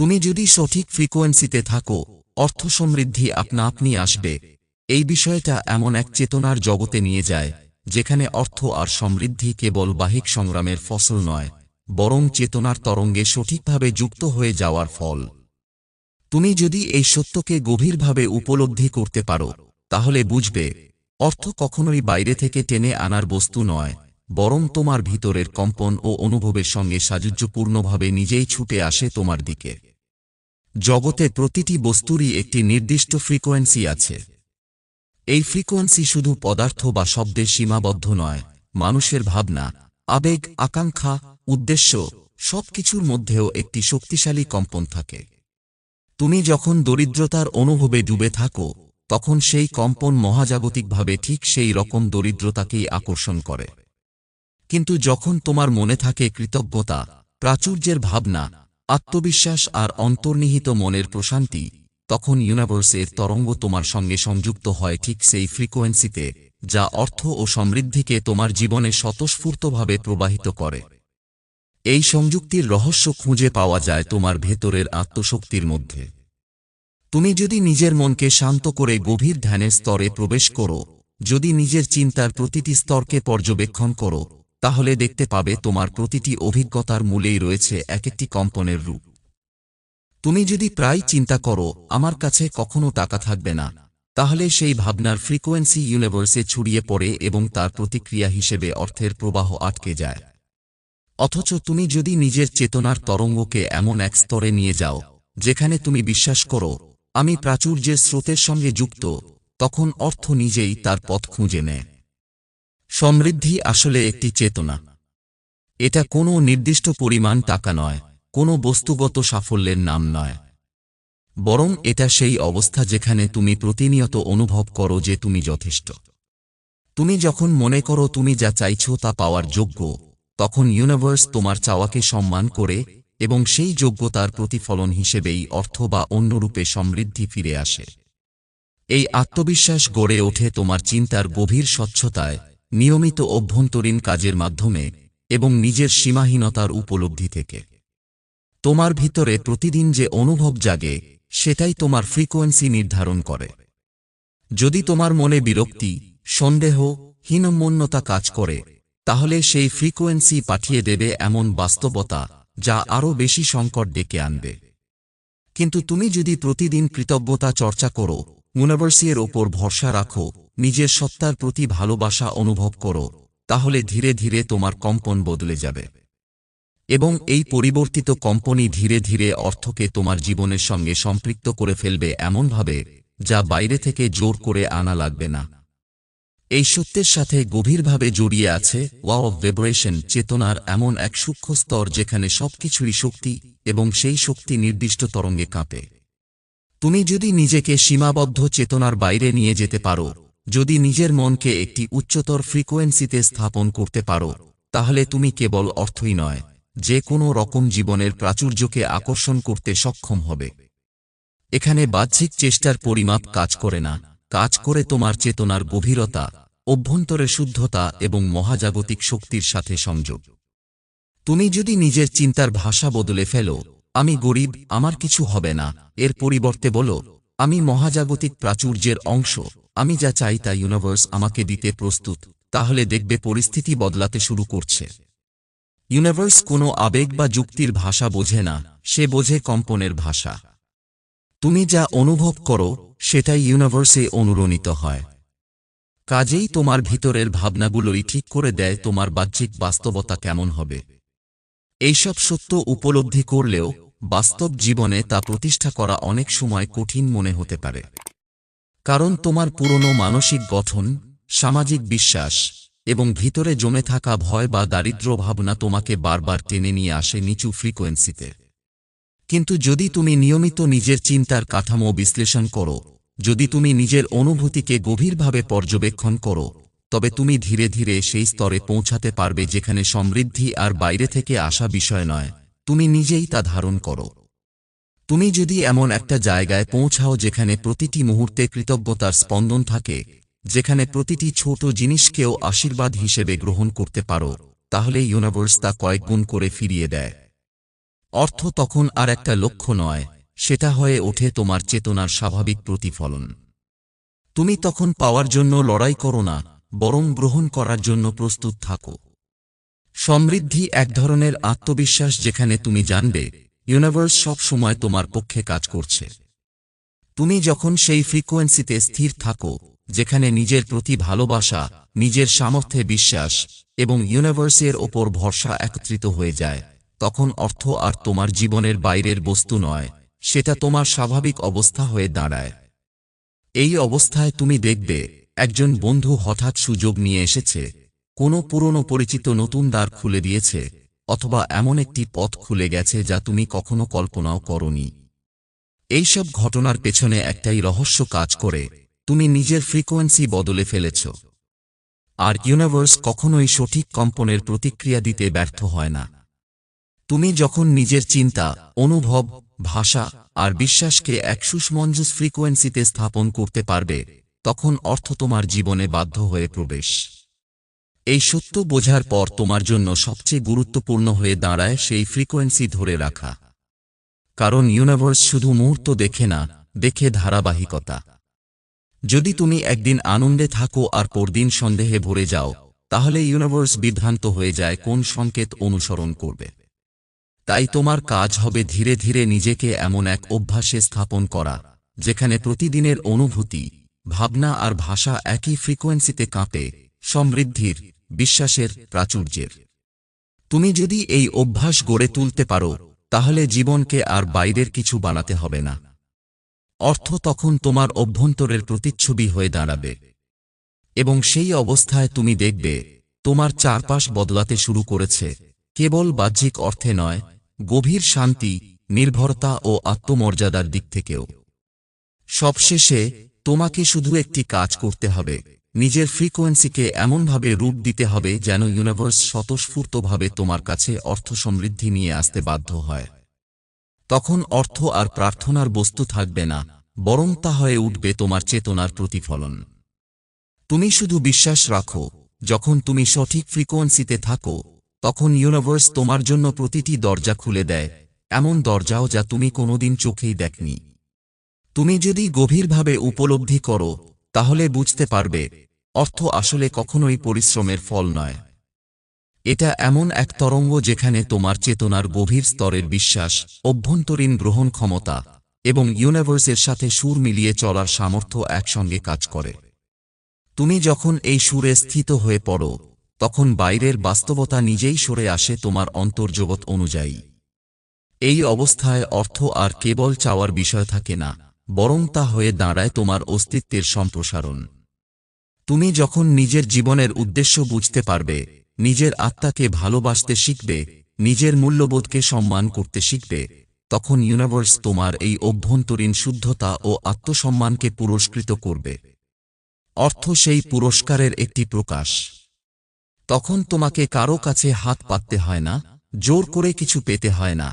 তুমি যদি সঠিক ফ্রিকোয়েন্সিতে থাকো, অর্থ সমৃদ্ধি আপনা আপনি আসবে। এই বিষয়টা এমন এক চেতনার জগতে নিয়ে যায়, যেখানে অর্থ আর সমৃদ্ধি কেবল বাহিক সংগ্রামের ফসল নয়, বরং চেতনার তরঙ্গে সঠিকভাবে যুক্ত হয়ে যাওয়ার ফল। তুমি যদি এই সত্যকে গভীরভাবে উপলব্ধি করতে পারো, তাহলে বুঝবে, অর্থ কখনোই বাইরে থেকে টেনে আনার বস্তু নয়, বরং তোমার ভিতরের কম্পন ও অনুভবের সঙ্গে সাযুজ্যপূর্ণভাবে নিজেই ছুটে আসে তোমার দিকে। জগতে প্রতিটি বস্তুরই একটি নির্দিষ্ট ফ্রিকোয়েন্সি আছে। এই ফ্রিকোয়েন্সি শুধু পদার্থ বা শব্দে সীমাবদ্ধ নয়, মানুষের ভাবনা, আবেগ, আকাঙ্ক্ষা, উদ্দেশ্য, সবকিছুর মধ্যেও একটি শক্তিশালী কম্পন থাকে। তুমি যখন দরিদ্রতার অনুভবে ডুবে থাকো, তখন সেই কম্পন মহাজাগতিকভাবে ঠিক সেই রকম দরিদ্রতাকেই আকর্ষণ করে। কিন্তু যখন তোমার মনে থাকে কৃতজ্ঞতা, প্রাচুর্যের ভাবনা আত্মবিশ্বাস আর অন্তর্নিহিত মনের প্রশান্তি, তখন ইউনিভার্সের তরঙ্গ তোমার সঙ্গে সংযুক্ত হয় ঠিক সেই ফ্রিকোয়েন্সিতে যা অর্থ ও সমৃদ্ধিকে তোমার জীবনে স্বতঃস্ফূর্তভাবে প্রবাহিত করে। এই সংযুক্তির রহস্য খুঁজে পাওয়া যায় তোমার ভেতরের আত্মশক্তির মধ্যে। তুমি যদি নিজের মনকে শান্ত করে গভীর ধ্যানের স্তরে প্রবেশ করো, যদি নিজের চিন্তার প্রতিটি স্তরকে পর্যবেক্ষণ করো তাহলে দেখতে পাবে তোমার প্রতিটি অভিজ্ঞতার মূলেই রয়েছে এক একটি কম্পনের রূপ। তুমি যদি প্রায় চিন্তা করো, আমার কাছে কখনো টাকা থাকবে না, তাহলে সেই ভাবনার ফ্রিকোয়েন্সি ইউনিভার্সে ছড়িয়ে পড়ে এবং তার প্রতিক্রিয়া হিসেবে অর্থের প্রবাহ আটকে যায়। অথচ তুমি যদি নিজের চেতনার তরঙ্গকে এমন এক স্তরে নিয়ে যাও, যেখানে তুমি বিশ্বাস করো, আমি প্রাচুর্যের স্রোতের সঙ্গে যুক্ত, তখন অর্থ নিজেই তার পথ খুঁজে নেয়। সমৃদ্ধি আসলে একটি চেতনা। এটা কোনো নির্দিষ্ট পরিমাণ টাকা নয়, কোনো বস্তুগত সাফল্যের নাম নয়। বরং এটা সেই অবস্থা যেখানে তুমি প্রতিনিয়ত অনুভব করো যে তুমি যথেষ্ট। তুমি যখন মনে করো তুমি যা চাইছ তা পাওয়ার যোগ্য, তখন ইউনিভার্স তোমার চাওয়াকে সম্মান করে এবং সেই যোগ্যতার প্রতিফলন হিসেবেই অর্থ বা অন্যরূপে সমৃদ্ধি ফিরে আসে। এই আত্মবিশ্বাস গড়ে ওঠে তোমার চিন্তার গভীর স্বচ্ছতায় নিয়মিত অভ্যন্তরীণ কাজের মাধ্যমে এবং নিজের সীমাহীনতার উপলব্ধি থেকে। তোমার ভিতরে প্রতিদিন যে অনুভব জাগে, সেটাই তোমার ফ্রিকোয়েন্সি নির্ধারণ করে। যদি তোমার মনে বিরক্তি, সন্দেহ, হীনমন্যতা কাজ করে, তাহলে সেই ফ্রিকোয়েন্সি পাঠিয়ে দেবে এমন বাস্তবতা যা আরও বেশি সংকট ডেকে আনবে। কিন্তু তুমি যদি প্রতিদিন কৃতজ্ঞতা চর্চা করো ইউনিভার্সিয়ের ওপর ভরসা রাখো, নিজের সত্তার প্রতি ভালোবাসা অনুভব করো, তাহলে ধীরে ধীরে তোমার কম্পন বদলে যাবে। এবং এই পরিবর্তিত কম্পনই ধীরে ধীরে অর্থকে তোমার জীবনের সঙ্গে সম্পৃক্ত করে ফেলবে এমনভাবে, যা বাইরে থেকে জোর করে আনা লাগবে না। এই সত্যের সাথে গভীরভাবে জড়িয়ে আছে ওয়া অফ ভেবরেশন চেতনার এমন এক সূক্ষ্ম স্তর যেখানে সবকিছুরই শক্তি এবং সেই শক্তি নির্দিষ্ট তরঙ্গে কাঁপে। তুমি যদি নিজেকে সীমাবদ্ধ চেতনার বাইরে নিয়ে যেতে পারো, যদি নিজের মনকে একটি উচ্চতর ফ্রিকোয়েন্সিতে স্থাপন করতে পারো, তাহলে তুমি কেবল অর্থই নয়, যে কোনো রকম জীবনের প্রাচুর্যকে আকর্ষণ করতে সক্ষম হবে। এখানে বাহ্যিক চেষ্টার পরিমাপ কাজ করে না, কাজ করে তোমার চেতনার গভীরতা, অভ্যন্তরে শুদ্ধতা এবং মহাজাগতিক শক্তির সাথে সংযোগ। তুমি যদি নিজের চিন্তার ভাষা বদলে ফেলো আমি গরিব, আমার কিছু হবে না। এর পরিবর্তে বলো, আমি মহাজাগতিক প্রাচুর্যের অংশ। আমি যা চাই তা ইউনিভার্স আমাকে দিতে প্রস্তুত। তাহলে দেখবে পরিস্থিতি বদলাতে শুরু করছে। ইউনিভার্স কোনো আবেগ বা যুক্তির ভাষা বোঝে না, সে বোঝে কম্পনের ভাষা। তুমি যা অনুভব করো, সেটাই ইউনিভার্সে অনুরণিত হয়। কাজেই তোমার ভিতরের ভাবনাগুলোই ঠিক করে দেয় তোমার বাহ্যিক বাস্তবতা কেমন হবে। এইসব সত্য উপলব্ধি করলেও বাস্তব জীবনে তা প্রতিষ্ঠা করা অনেক সময় কঠিন মনে হতে পারে। কারণ তোমার পুরনো মানসিক গঠন, সামাজিক বিশ্বাস এবং ভিতরে জমে থাকা ভয় বা দারিদ্র ভাবনা তোমাকে বারবার টেনে নিয়ে আসে নিচু ফ্রিকোয়েন্সিতে। কিন্তু যদি তুমি নিয়মিত নিজের চিন্তার কাঠামো বিশ্লেষণ করো, যদি তুমি নিজের অনুভূতিকে গভীরভাবে পর্যবেক্ষণ করো তবে তুমি ধীরে ধীরে সেই স্তরে পৌঁছাতে পারবে যেখানে সমৃদ্ধি আর বাইরে থেকে আসা বিষয় নয়। তুমি নিজেই তা ধারণ করো। তুমি যদি এমন একটা জায়গায় পৌঁছাও যেখানে প্রতিটি মুহূর্তে কৃতজ্ঞতার স্পন্দন থাকে, যেখানে প্রতিটি ছোট জিনিসকেও আশীর্বাদ হিসেবে গ্রহণ করতে পারো, তাহলে ইউনিভার্স তা কয়েক গুণ করে ফিরিয়ে দেয়। অর্থ তখন আর একটা লক্ষ্য নয়, সেটা হয়ে ওঠে তোমার চেতনার স্বাভাবিক প্রতিফলন। তুমি তখন পাওয়ার জন্য লড়াই করো না বরং গ্রহণ করার জন্য প্রস্তুত থাকো। সমৃদ্ধি এক ধরনের আত্মবিশ্বাস যেখানে তুমি জানবে ইউনিভার্স সব সময় তোমার পক্ষে কাজ করছে। তুমি যখন সেই ফ্রিকোয়েন্সিতে স্থির থাকো, যেখানে নিজের প্রতি ভালোবাসা, নিজের সামর্থ্যে বিশ্বাস এবং ইউনিভার্সের ওপর ভরসা একত্রিত হয়ে যায়, তখন অর্থ আর তোমার জীবনের বাইরের বস্তু নয়, সেটা তোমার স্বাভাবিক অবস্থা হয়ে দাঁড়ায়। এই অবস্থায় তুমি দেখবে একজন বন্ধু হঠাৎ সুযোগ নিয়ে এসেছে। কোনো পুরনো পরিচিত নতুন দ্বার খুলে দিয়েছে, অথবা এমন একটি পথ খুলে গেছে যা তুমি কখনো কল্পনাও করনি। এইসব ঘটনার পেছনে একটাই রহস্য কাজ করে, তুমি নিজের ফ্রিকোয়েন্সি বদলে ফেলেছ। আর ইউনিভার্স কখনোই সঠিক কম্পনের প্রতিক্রিয়া দিতে ব্যর্থ হয় না। তুমি যখন নিজের চিন্তা, অনুভব, ভাষা আর বিশ্বাসকে এক সুসমঞ্জস ফ্রিকোয়েন্সিতে স্থাপন করতে পারবে তখন অর্থ তোমার জীবনে বাধ্য হয়ে প্রবেশ। এই সত্য বোঝার পর তোমার জন্য সবচেয়ে গুরুত্বপূর্ণ হয়ে দাঁড়ায় সেই ফ্রিকোয়েন্সি ধরে রাখা। কারণ ইউনিভার্স শুধু মুহূর্ত দেখে না, দেখে ধারাবাহিকতা। যদি তুমি একদিন আনন্দে থাকো আর পরদিন সন্দেহে ভরে যাও, তাহলে ইউনিভার্স বিভ্রান্ত হয়ে যায় কোন সংকেত অনুসরণ করবে। তাই তোমার কাজ হবে ধীরে ধীরে নিজেকে এমন এক অভ্যাসে স্থাপন করা, যেখানে প্রতিদিনের অনুভূতি ভাবনা আর ভাষা একই ফ্রিকোয়েন্সিতে কাঁপে, সমৃদ্ধির, বিশ্বাসের, প্রাচুর্যের। তুমি যদি এই অভ্যাস গড়ে তুলতে পারো, তাহলে জীবনকে আর বাইরের কিছু বানাতে হবে না। অর্থ তখন তোমার অভ্যন্তরের প্রতিচ্ছবি হয়ে দাঁড়াবে। এবং সেই অবস্থায় তুমি দেখবে, তোমার চারপাশ বদলাতে শুরু করেছে। কেবল বাহ্যিক অর্থে নয়, গভীর শান্তি, নির্ভরতা ও আত্মমর্যাদার দিক থেকেও। সবশেষে তোমাকে শুধু একটি কাজ করতে হবে। নিজের ফ্রিকোয়েন্সিকে এমনভাবে রূপ দিতে হবে যেন ইউনিভার্স স্বতঃস্ফূর্তভাবে তোমার কাছে অর্থ সমৃদ্ধি নিয়ে আসতে বাধ্য হয়। তখন অর্থ আর প্রার্থনার বস্তু থাকবে না, বরং তা হয়ে উঠবে তোমার চেতনার প্রতিফলন। তুমি শুধু বিশ্বাস রাখো, যখন তুমি সঠিক ফ্রিকোয়েন্সিতে থাকো, তখন ইউনিভার্স তোমার জন্য প্রতিটি দরজা খুলে দেয়, এমন দরজাও যা তুমি কোনোদিন চোখেই দেখনি। তুমি যদি গভীরভাবে উপলব্ধি করো, তাহলে বুঝতে পারবে, অর্থ আসলে কখনোই পরিশ্রমের ফল নয়। এটা এমন এক তরঙ্গ যেখানে তোমার চেতনার গভীর স্তরের বিশ্বাস, অভ্যন্তরীণ গ্রহণ ক্ষমতা এবং ইউনিভার্সের সাথে সুর মিলিয়ে চলার সামর্থ্য একসঙ্গে কাজ করে। তুমি যখন এই সুরে স্থিত হয়ে পড়ো, তখন বাইরের বাস্তবতা নিজেই সরে আসে তোমার অন্তর্জগৎ অনুযায়ী। এই অবস্থায় অর্থ আর কেবল চাওয়ার বিষয় থাকে না। বরং তা হয়ে দাঁড়ায় তোমার অস্তিত্বের সম্প্রসারণ। তুমি যখন নিজের জীবনের উদ্দেশ্য বুঝতে পারবে, নিজের আত্মাকে ভালোবাসতে শিখবে, নিজের মূল্যবোধকে সম্মান করতে শিখবে, তখন ইউনিভার্স তোমার এই অভ্যন্তরীণ শুদ্ধতা ও আত্মসম্মানকে পুরস্কৃত করবে। অর্থ সেই পুরস্কারের একটি প্রকাশ। তখন তোমাকে কারও কাছে হাত পাততে হয় না, জোর করে কিছু পেতে হয় না,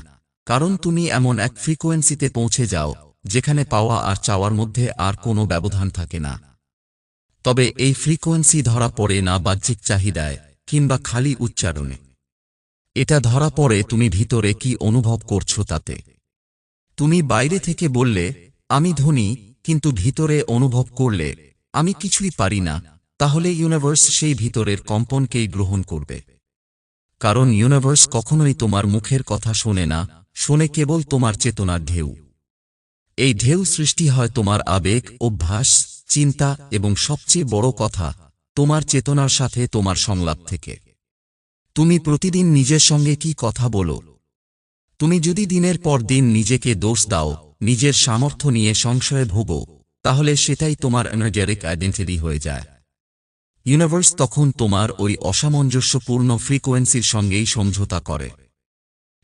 কারণ তুমি এমন এক ফ্রিকোয়েন্সিতে পৌঁছে যাও যেখানে পাওয়া আর চাওয়ার মধ্যে আর কোনো ব্যবধান থাকে না। তবে এই ফ্রিকোয়েন্সি ধরা পড়ে না বাহ্যিক চাহিদায় কিংবা খালি উচ্চারণে। এটা ধরা পড়ে তুমি ভিতরে কি অনুভব করছ তাতে। তুমি বাইরে থেকে বললে, আমি ধনী, কিন্তু ভিতরে অনুভব করলে আমি কিছুই পারি না, তাহলে ইউনিভার্স সেই ভিতরের কম্পনকেই গ্রহণ করবে। কারণ ইউনিভার্স কখনোই তোমার মুখের কথা শোনে না, শোনে কেবল তোমার চেতনার ঢেউ। এই ঢেউ সৃষ্টি হয় তোমার আবেগ, অভ্যাস, চিন্তা এবং সবচেয়ে বড় কথা, তোমার চেতনার সাথে তোমার সংলাপ থেকে। তুমি প্রতিদিন নিজের সঙ্গে কি কথা বলো? তুমি যদি দিনের পর দিন নিজেকে দোষ দাও, নিজের সামর্থ্য নিয়ে সংশয়ে ভোগো, তাহলে সেটাই তোমার এনার্জেটিক আইডেন্টিটি হয়ে যায়। ইউনিভার্স তখন তোমার ওই অসামঞ্জস্যপূর্ণ ফ্রিকোয়েন্সির সঙ্গেই সমঝোতা করে।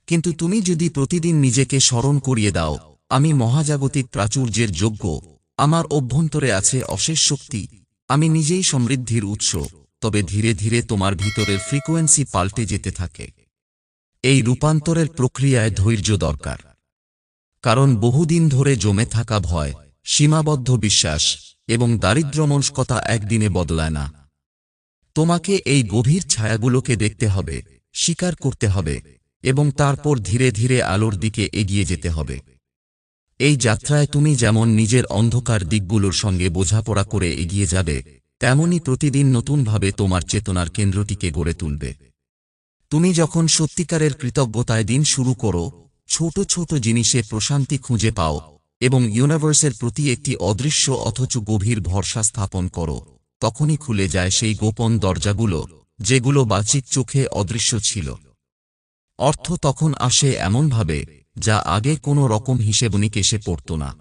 কিন্তু তুমি যদি প্রতিদিন নিজেকে স্মরণ করিয়ে দাও আমি মহাজাগতিক প্রাচুর্যের যোগ্য। আমার অভ্যন্তরে আছে অশেষ শক্তি। আমি নিজেই সমৃদ্ধির উৎস, তবে ধীরে ধীরে তোমার ভিতরের ফ্রিকোয়েন্সি পাল্টে যেতে থাকে। এই রূপান্তরের প্রক্রিয়ায় ধৈর্য দরকার। কারণ বহুদিন ধরে জমে থাকা ভয়, সীমাবদ্ধ বিশ্বাস এবং দারিদ্র্যমনস্কতা একদিনে বদলায় না। তোমাকে এই গভীর ছায়াগুলোকে দেখতে হবে স্বীকার করতে হবে এবং তারপর ধীরে ধীরে আলোর দিকে এগিয়ে যেতে হবে। এই যাত্রায় তুমি যেমন নিজের অন্ধকার দিকগুলোর সঙ্গে বোঝাপড়া করে এগিয়ে যাবে তেমনি প্রতিদিন নতুনভাবে তোমার চেতনার কেন্দ্রটিকে গড়ে তুলবে। তুমি যখন সত্যিকারের কৃতজ্ঞতায় দিন শুরু করো, ছোট ছোট জিনিসে প্রশান্তি খুঁজে পাও এবং ইউনিভার্সের প্রতি একটি অদৃশ্য অথচ গভীর ভরসা স্থাপন করো, তখনই খুলে যায় সেই গোপন দরজাগুলো, যেগুলো বাচিক চোখে অদৃশ্য ছিল। অর্থ তখন আসে এমনভাবে যা আগে কোনো রকম হিসেবনিক এসে পড়ত না।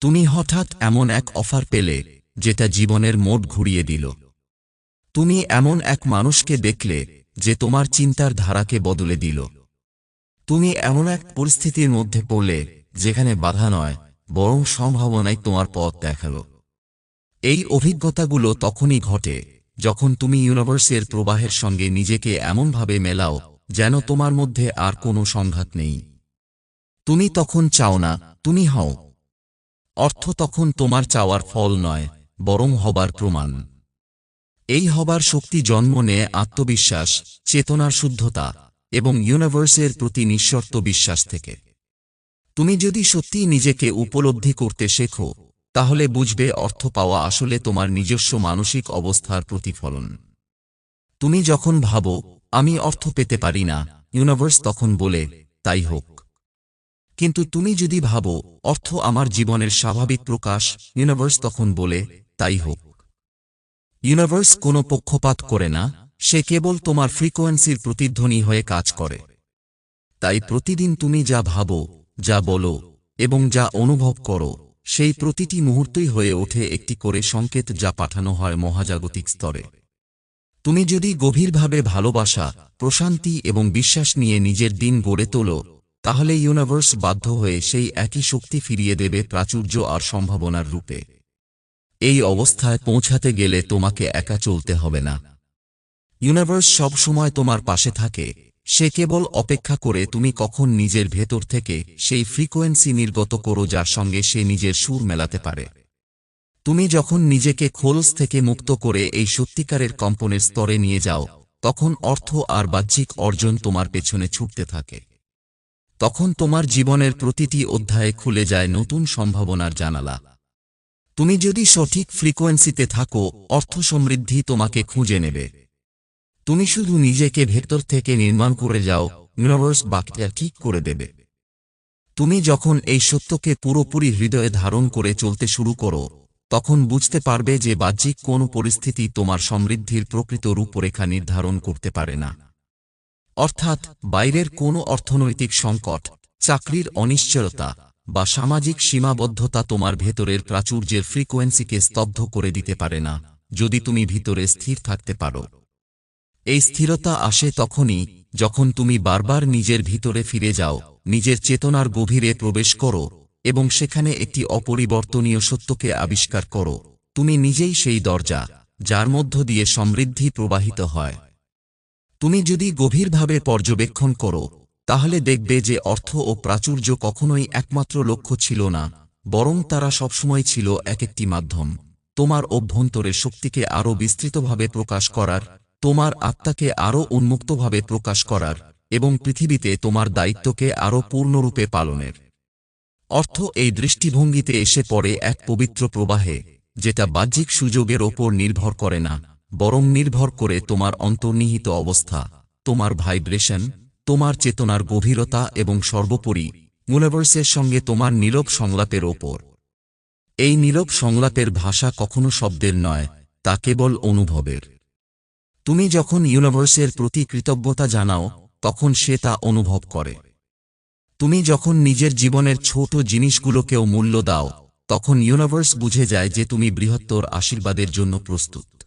তুমি হঠাৎ এমন এক অফার পেলে, যেটা জীবনের মোট ঘুরিয়ে দিল। তুমি এমন এক মানুষকে দেখলে, যে তোমার চিন্তার ধারাকে বদলে দিল। তুমি এমন এক পরিস্থিতির মধ্যে পড়লে, যেখানে বাধা নয়, বরং সম্ভাবনায় তোমার পথ দেখাল। এই অভিজ্ঞতাগুলো তখনই ঘটে, যখন তুমি ইউনিভার্সের প্রবাহের সঙ্গে নিজেকে এমনভাবে মেলাও, যেন তোমার মধ্যে আর কোনো সংঘাত নেই। তুমি তখন চাও না, তুমি হও। অর্থ তখন তোমার চাওয়ার ফল নয়, বরং হবার প্রমাণ। এই হবার শক্তি জন্ম নেয় আত্মবিশ্বাস, চেতনার শুদ্ধতা এবং ইউনিভার্সের প্রতি নিঃশর্ত বিশ্বাস থেকে। তুমি যদি সত্যি নিজেকে উপলব্ধি করতে শেখো, তাহলে বুঝবে অর্থ পাওয়া আসলে তোমার নিজস্ব মানসিক অবস্থার প্রতিফলন। তুমি যখন ভাবো, আমি অর্থ পেতে পারি না ইউনিভার্স তখন বলে, তাই হোক। কিন্তু তুমি যদি ভাবো, অর্থ আমার জীবনের স্বাভাবিক প্রকাশ ইউনিভার্স তখন বলে, তাই হোক। ইউনিভার্স কোনো পক্ষপাত করে না, সে কেবল তোমার ফ্রিকোয়েন্সির প্রতিধ্বনি হয়ে কাজ করে। তাই প্রতিদিন তুমি যা ভাবো, যা বলো, এবং যা অনুভব করো, সেই প্রতিটি মুহূর্তই হয়ে ওঠে একটি করে সংকেত যা পাঠানো হয় মহাজাগতিক স্তরে। তুমি যদি গভীরভাবে ভালোবাসা, প্রশান্তি এবং বিশ্বাস নিয়ে নিজের দিন গড়ে তোলো তাহলে ইউনিভার্স বাধ্য হয়ে সেই একই শক্তি ফিরিয়ে দেবে প্রাচুর্য আর সম্ভাবনার রূপে। এই অবস্থায় পৌঁছাতে গেলে তোমাকে একা চলতে হবে না। ইউনিভার্স সব সময় তোমার পাশে থাকে। সে কেবল অপেক্ষা করে তুমি কখন নিজের ভেতর থেকে সেই ফ্রিকোয়েন্সি নির্গত করো যার সঙ্গে সে নিজের সুর মেলাতে পারে। তুমি যখন নিজেকে খোলস থেকে মুক্ত করে এই সত্যিকারের কম্পনের স্তরে নিয়ে যাও, তখন অর্থ আর বাহ্যিক অর্জন তোমার পেছনে ছুটতে থাকে। তখন তোমার জীবনের প্রতিটি অধ্যায়ে খুলে যায় নতুন সম্ভাবনার জানালা। তুমি যদি সঠিক ফ্রিকোয়েন্সিতে থাকো অর্থ সমৃদ্ধি তোমাকে খুঁজে নেবে। তুমি শুধু নিজেকে ভেতর থেকে নির্মাণ করে যাও ইউনিভার্স বাকিটা ঠিক করে দেবে। তুমি যখন এই সত্যকে পুরোপুরি হৃদয়ে ধারণ করে চলতে শুরু করো, তখন বুঝতে পারবে যে বাহ্যিক কোনো পরিস্থিতি তোমার সমৃদ্ধির প্রকৃত রূপরেখা নির্ধারণ করতে পারে না। অর্থাৎ বাইরের কোনো অর্থনৈতিক সংকট, চাকরির অনিশ্চয়তা বা সামাজিক সীমাবদ্ধতা তোমার ভেতরের প্রাচুর্যের ফ্রিকোয়েন্সিকে স্তব্ধ করে দিতে পারে না, যদি তুমি ভিতরে স্থির থাকতে পারো। এই স্থিরতা আসে তখনই যখন তুমি বারবার নিজের ভিতরে ফিরে যাও, নিজের চেতনার গভীরে প্রবেশ করো এবং সেখানে একটি অপরিবর্তনীয় সত্যকে আবিষ্কার করো। তুমি নিজেই সেই দরজা, যার মধ্য দিয়ে সমৃদ্ধি প্রবাহিত হয়। তুমি যদি গভীরভাবে পর্যবেক্ষণ করো, তাহলে দেখবে যে অর্থ ও প্রাচুর্য কখনোই একমাত্র লক্ষ্য ছিল না, বরং তারা সবসময় ছিল এক একটি মাধ্যম। তোমার অভ্যন্তরের শক্তিকে আরও বিস্তৃতভাবে প্রকাশ করার, তোমার আত্মাকে আরও উন্মুক্তভাবে প্রকাশ করার, এবং পৃথিবীতে তোমার দায়িত্বকে আরও পূর্ণরূপে পালনের। অর্থ এই দৃষ্টিভঙ্গিতে এসে পড়ে এক পবিত্র প্রবাহে, যেটা বাহ্যিক সুযোগের ওপর নির্ভর করে না। বরং নির্ভর করে তোমার অন্তর্নিহিত অবস্থা, তোমার ভাইব্রেশন, তোমার চেতনার গভীরতা এবং সর্বোপরি ইউনিভার্সের সঙ্গে তোমার নীরব সংলাপের ওপর। এই নীরব সংলাপের ভাষা কখনো শব্দের নয়, তা কেবল অনুভবের। তুমি যখন ইউনিভার্সের প্রতি কৃতজ্ঞতা জানাও, তখন সে তা অনুভব করে। তুমি যখন নিজের জীবনের ছোট জিনিসগুলোকেও মূল্য দাও, তখন ইউনিভার্স বুঝে যায় যে তুমি বৃহত্তর আশীর্বাদের জন্য প্রস্তুত।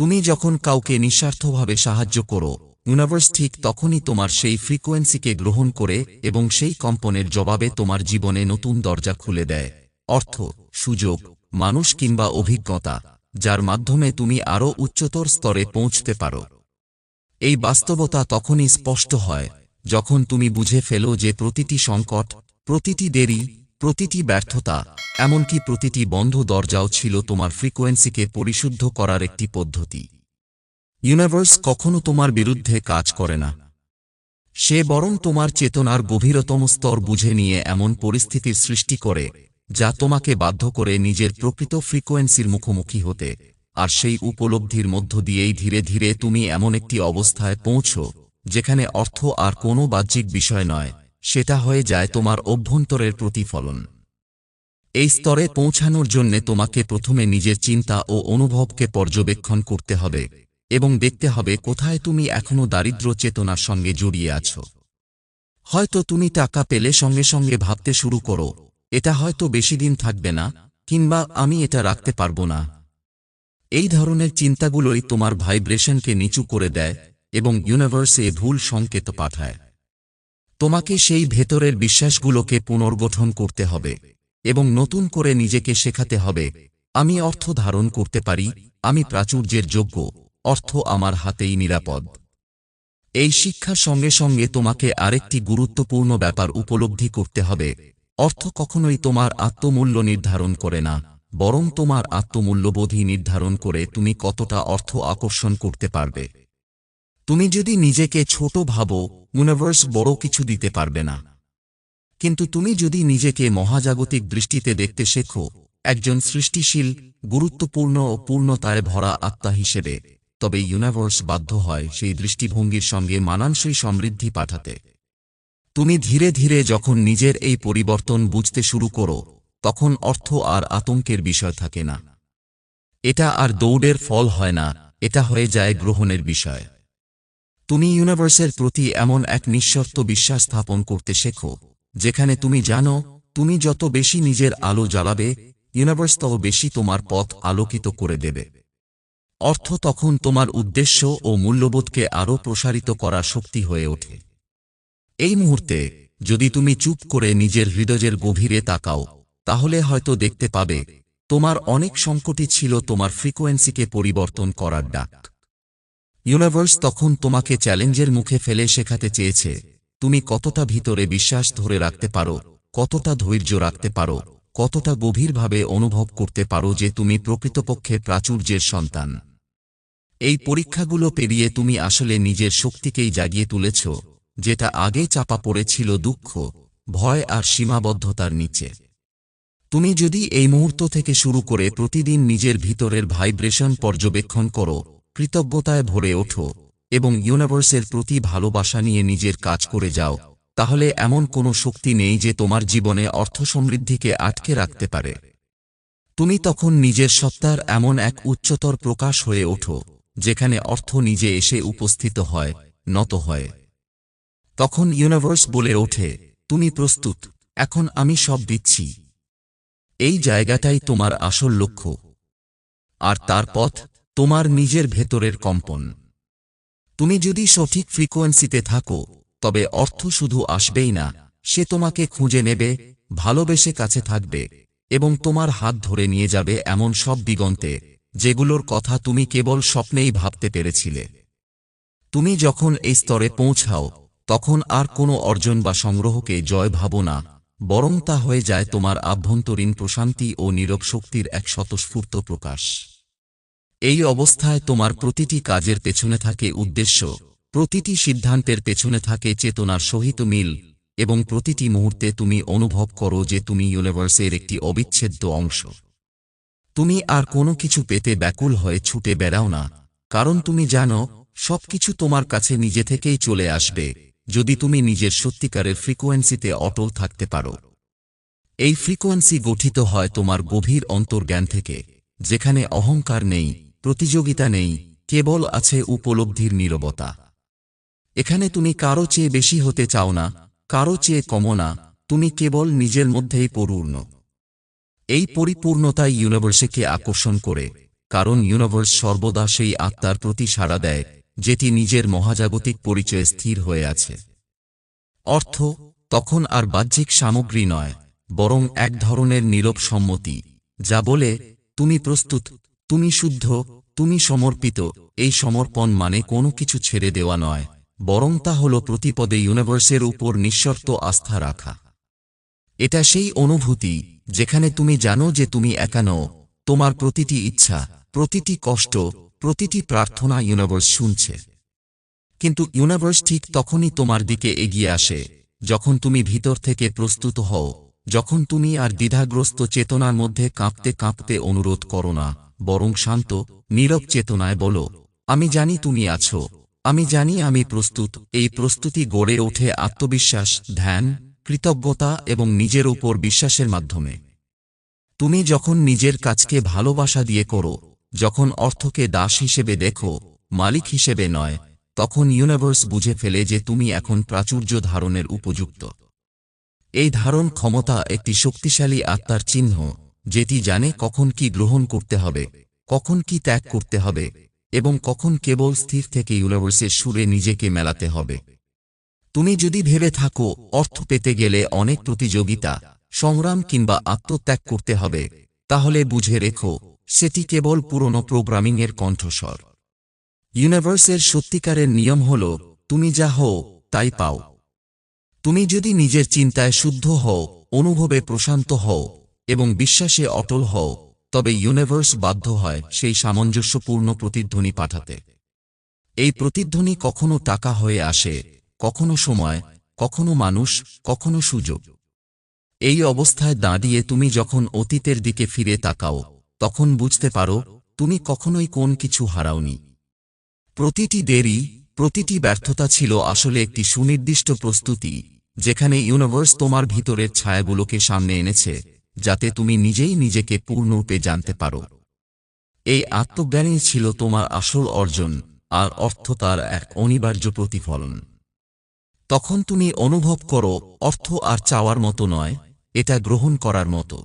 তুমি যখন কাউকে নিঃস্বার্থভাবে সাহায্য করো ইউনিভার্স ঠিক তখনই তোমার সেই ফ্রিকোয়েন্সিকে গ্রহণ করে এবং সেই কম্পনের জবাবে তোমার জীবনে নতুন দরজা খুলে দেয়। অর্থ, সুযোগ, মানুষ কিংবা অভিজ্ঞতা, যার মাধ্যমে তুমি আরও উচ্চতর স্তরে পৌঁছতে পারো। এই বাস্তবতা তখনই স্পষ্ট হয়, যখন তুমি বুঝে ফেলো যে প্রতিটি সংকট, প্রতিটি দেরি প্রতিটি ব্যর্থতা, এমনকি প্রতিটি বন্ধ দরজাও ছিল তোমার ফ্রিকোয়েন্সিকে পরিশুদ্ধ করার একটি পদ্ধতি। ইউনিভার্স কখনো তোমার বিরুদ্ধে কাজ করে না। সে বরং তোমার চেতনার গভীরতম স্তর বুঝে নিয়ে এমন পরিস্থিতির সৃষ্টি করে, যা তোমাকে বাধ্য করে নিজের প্রকৃত ফ্রিকোয়েন্সির মুখোমুখি হতে, আর সেই উপলব্ধির মধ্য দিয়েই ধীরে ধীরে তুমি এমন একটি অবস্থায় পৌঁছো, যেখানে অর্থ আর কোনো বাহ্যিক বিষয় নয়। সেটা হয়ে যায় তোমার অভ্যন্তরের প্রতিফলন। এই স্তরে পৌঁছানোর জন্যে তোমাকে প্রথমে নিজের চিন্তা ও অনুভবকে পর্যবেক্ষণ করতে হবে এবং দেখতে হবে কোথায় তুমি এখনও দারিদ্র চেতনার সঙ্গে জড়িয়ে আছো। হয়তো তুমি টাকা পেলে সঙ্গে সঙ্গে ভাবতে শুরু করো, এটা হয়তো বেশি দিন থাকবে না, কিংবা আমি এটা রাখতে পারব না। এই ধরনের চিন্তাগুলোই তোমার ভাইব্রেশনকে নিচু করে দেয় এবং ইউনিভার্সে ভুল সংকেত পাঠায়। তোমাকে সেই ভেতরের বিশ্বাসগুলোকে পুনর্গঠন করতে হবে এবং নতুন করে নিজেকে শেখাতে হবে। আমি অর্থ ধারণ করতে পারি, আমি প্রাচুর্যের যোগ্য, অর্থ আমার হাতেই নিরাপদ। এই শিক্ষার সঙ্গে সঙ্গে তোমাকে আরেকটি গুরুত্বপূর্ণ ব্যাপার উপলব্ধি করতে হবে। অর্থ কখনোই তোমার আত্মমূল্য নির্ধারণ করে না, বরং তোমার আত্মমূল্যবোধই নির্ধারণ করে তুমি কতটা অর্থ আকর্ষণ করতে পারবে। তুমি যদি নিজেকে ছোট ভাবো ইউনিভার্স বড় কিছু দিতে পারবে না। কিন্তু তুমি যদি নিজেকে মহাজাগতিক দৃষ্টিতে দেখতে শেখো, একজন সৃষ্টিশীল, গুরুত্বপূর্ণ ও পূর্ণতায় ভরা আত্মা হিসেবে, তবে ইউনিভার্স বাধ্য হয় সেই দৃষ্টিভঙ্গির সঙ্গে মানানসই সমৃদ্ধি পাঠাতে। তুমি ধীরে ধীরে যখন নিজের এই পরিবর্তন বুঝতে শুরু করো, তখন অর্থ আর আতঙ্কের বিষয় থাকে না। এটা আর দৌড়ের ফল হয় না, এটা হয়ে যায় গ্রহণের বিষয়। তুমি ইউনিভার্সের প্রতি এমন এক নিঃশর্ত বিশ্বাস স্থাপন করতে শেখো, যেখানে তুমি জানো, তুমি যত বেশি নিজের আলো জ্বালাবে, ইউনিভার্স তত বেশি তোমার পথ আলোকিত করে দেবে। অর্থ তখন তোমার উদ্দেশ্য ও মূল্যবোধকে আরও প্রসারিত করা শক্তি হয়ে ওঠে। এই মুহূর্তে, যদি তুমি চুপ করে নিজের হৃদয়ের গভীরে তাকাও, তাহলে হয়তো দেখতে পাবে, তোমার অনেক সংকটই ছিল তোমার ফ্রিকোয়েন্সিকে পরিবর্তন করার ডাক। ইউনিভার্স তখন তোমাকে চ্যালেঞ্জের মুখে ফেলে শেখাতে চেয়েছে। তুমি কতটা ভিতরে বিশ্বাস ধরে রাখতে পারো, কতটা ধৈর্য রাখতে পারো, কতটা গভীরভাবে অনুভব করতে পারো যে তুমি প্রকৃতপক্ষে প্রাচুর্যের সন্তান। এই পরীক্ষাগুলো পেরিয়ে তুমি আসলে নিজের শক্তিকেই জাগিয়ে তুলেছ, যেটা আগে চাপা পড়েছিল দুঃখ, ভয় আর সীমাবদ্ধতার নিচে। তুমি যদি এই মুহূর্ত থেকে শুরু করে প্রতিদিন নিজের ভিতরের ভাইব্রেশন পর্যবেক্ষণ করো কৃতজ্ঞতায় ভরে ওঠো এবং ইউনিভার্সের প্রতি ভালোবাসা নিয়ে নিজের কাজ করে যাও, তাহলে এমন কোনো শক্তি নেই যে তোমার জীবনে অর্থ সমৃদ্ধিকে আটকে রাখতে পারে। তুমি তখন নিজের সত্তার এমন এক উচ্চতর প্রকাশ হয়ে ওঠো, যেখানে অর্থ নিজে এসে উপস্থিত হয়, নত হয়। তখন ইউনিভার্স বলে ওঠে, তুমি প্রস্তুত, এখন আমি সব দিচ্ছি। এই জায়গাটাই তোমার আসল লক্ষ্য। আর তার পথ তোমার নিজের ভেতরের কম্পন। তুমি যদি সঠিক ফ্রিকোয়েন্সিতে থাকো, তবে অর্থ শুধু আসবেই না, সে তোমাকে খুঁজে নেবে, ভালোবেসে কাছে থাকবে, এবং তোমার হাত ধরে নিয়ে যাবে এমন সব দিগন্তে, যেগুলোর কথা তুমি কেবল স্বপ্নেই ভাবতে পেরেছিলে। তুমি যখন এই স্তরে পৌঁছাও, তখন আর কোনো অর্জন বা সংগ্রহকে জয় ভাবো না, বরং তা হয়ে যায় তোমার আভ্যন্তরীণ প্রশান্তি ও নীরব শক্তির এক স্বতঃস্ফূর্ত প্রকাশ। এই অবস্থায় তোমার প্রতিটি কাজের পেছনে থাকে উদ্দেশ্য। প্রতিটি সিদ্ধান্তের পেছনে থাকে চেতনার সহিত মিল এবং প্রতিটি মুহূর্তে তুমি অনুভব করো যে তুমি ইউনিভার্সের একটি অবিচ্ছেদ্য অংশ। তুমি আর কোনো কিছু পেতে ব্যাকুল হয়ে ছুটে বেড়াও না, কারণ তুমি জানো সবকিছু তোমার কাছে নিজে থেকেই চলে আসবে, যদি তুমি নিজের সত্যিকারের ফ্রিকোয়েন্সিতে অটল থাকতে পারো। এই ফ্রিকোয়েন্সি গঠিত হয় তোমার গভীর অন্তর্জ্ঞান থেকে, যেখানে অহংকার নেই প্রতিযোগিতা নেই, কেবল আছে উপলব্ধির নীরবতা। এখানে তুমি কারও চেয়ে বেশি হতে চাও না, কারও চেয়ে কমো না, তুমি কেবল নিজের মধ্যেই পূর্ণ এই পরিপূর্ণতাই ইউনিভার্সকে আকর্ষণ করে, কারণ ইউনিভার্স সর্বদা সেই আত্মার প্রতি সাড়া দেয়, যেটি নিজের মহাজাগতিক পরিচয়ে স্থির হয়ে আছে। অর্থ, তখন আর বাহ্যিক সামগ্রী নয়, বরং এক ধরনের নীরব সম্মতি, যা বলে, তুমি প্রস্তুত তুমি শুদ্ধ, তুমি সমর্পিত, এই সমর্পণ মানে কোনো কিছু ছেড়ে দেওয়া নয়, বরং তা হল প্রতিপদে ইউনিভার্সের উপর নিঃশর্ত আস্থা রাখা। এটা সেই অনুভূতি যেখানে তুমি জানো যে তুমি একা নও, তোমার প্রতিটি ইচ্ছা, প্রতিটি কষ্ট, প্রতিটি প্রার্থনা ইউনিভার্স শুনছে। কিন্তু ইউনিভার্স ঠিক তখনই তোমার দিকে এগিয়ে আসে, যখন তুমি ভিতর থেকে প্রস্তুত হও। যখন তুমি আর দ্বিধাগ্রস্ত চেতনার মধ্যে কাঁপতে কাঁপতে অনুরোধ করো না, বরং শান্ত, নীরব চেতনায় বলো, আমি জানি তুমি আছো। আমি জানি আমি প্রস্তুত। এই প্রস্তুতি গড়ে ওঠে আত্মবিশ্বাস, ধ্যান, কৃতজ্ঞতা এবং নিজের উপর বিশ্বাসের মাধ্যমে। তুমি যখন নিজের কাজকে ভালোবাসা দিয়ে করো, যখন অর্থকে দাস হিসেবে দেখো, মালিক হিসেবে নয়, তখন ইউনিভার্স বুঝে ফেলে যে তুমি এখন প্রাচুর্য ধারণের উপযুক্ত। এই ধারণ ক্ষমতা একটি শক্তিশালী আত্মার চিহ্ন, যেটি জানে কখন কি গ্রহণ করতে হবে, কখন কি ত্যাগ করতে হবে, এবং কখন কেবল স্থির থেকে ইউনিভার্সের সুরে নিজেকে মেলাতে হবে। তুমি যদি ভেবে থাকো, অর্থ পেতে গেলে অনেক প্রতিযোগিতা, সংগ্রাম কিংবা আত্মত্যাগ করতে হবে, তাহলে বুঝে রেখো, সেটি কেবল পুরনো প্রোগ্রামিংয়ের কণ্ঠস্বর। ইউনিভার্সের সত্যিকারের নিয়ম হল, তুমি যা হও, তাই পাও। তুমি যদি নিজের চিন্তায় শুদ্ধ হও, অনুভবে প্রশান্ত হও, এবং বিশ্বাসে অটল হও, তবে ইউনিভার্স বাধ্য হয় সেই সামঞ্জস্যপূর্ণ প্রতিধ্বনি পাঠাতে। এই প্রতিধ্বনি কখনো টাকা হয়ে আসে, কখনো সময়, কখনো মানুষ, কখনো সুযোগ। এই অবস্থায় দাঁড়িয়ে তুমি যখন অতীতের দিকে ফিরে তাকাও, তখন বুঝতে পারো, তুমি কখনোই কোন কিছু হারাওনি। প্রতিটি দেরি প্রতিটি ব্যর্থতা ছিল আসলে একটি সুনির্দিষ্ট প্রস্তুতি, যেখানে ইউনিভার্স তোমার ভিতরের ছায়াগুলোকে সামনে এনেছে, যাতে তুমি নিজেই নিজেকে পূর্ণরূপে জানতে পারো। এই আত্মজ্ঞানই ছিল তোমার আসল অর্জন আর অর্থ তার এক অনিবার্য প্রতিফলন। তখন তুমি অনুভব করো, অর্থ আর চাওয়ার মতো নয়, এটা গ্রহণ করার মতো।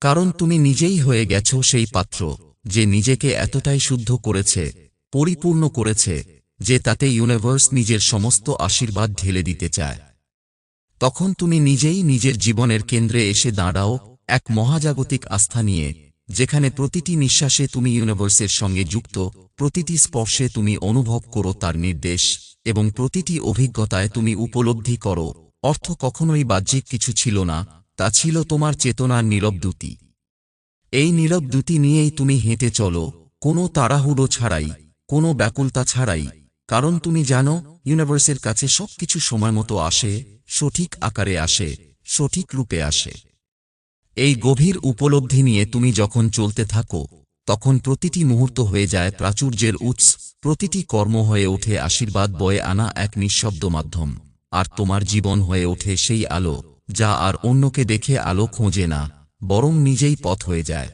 কারণ তুমি নিজেই হয়ে গেছ সেই পাত্র, যে নিজেকে এতটাই শুদ্ধ করেছে, পরিপূর্ণ করেছে যে তাতে ইউনিভার্স নিজের সমস্ত আশীর্বাদ ঢেলে দিতে চায়। তখন তুমি নিজেই নিজের জীবনের কেন্দ্রে এসে দাঁড়াও এক মহাজাগতিক আস্থা নিয়ে, যেখানে প্রতিটি নিঃশ্বাসে তুমি ইউনিভার্সের সঙ্গে যুক্ত, প্রতিটি স্পর্শে তুমি অনুভব করো তার নির্দেশ, এবং প্রতিটি অভিজ্ঞতায় তুমি উপলব্ধি করো। অর্থ কখনোই বাহ্যিক কিছু ছিল না, তা ছিল তোমার চেতনার নীরব দ্যুতি। এই নীরব দ্যুতি নিয়েই তুমি হেঁটে চলো, কোনো তাড়াহুড়ো ছাড়াই, কোনো ব্যাকুলতা ছাড়াই। কারণ তুমি জানো ইউনিভার্সের কাছে সবকিছু সময় মতো আসে, সঠিক আকারে আসে, সঠিক রূপে আসে। এই গভীর উপলব্ধি নিয়ে তুমি যখন চলতে থাকো, তখন প্রতিটি মুহূর্ত হয়ে যায় প্রাচুর্যের উৎস, প্রতিটি কর্ম হয়ে ওঠে আশীর্বাদ বয়ে আনা এক নিঃশব্দ মাধ্যম, আর তোমার জীবন হয়ে ওঠে সেই আলো, যা আর অন্যকে দেখে আলো খোঁজে না, বরং নিজেই পথ হয়ে যায়।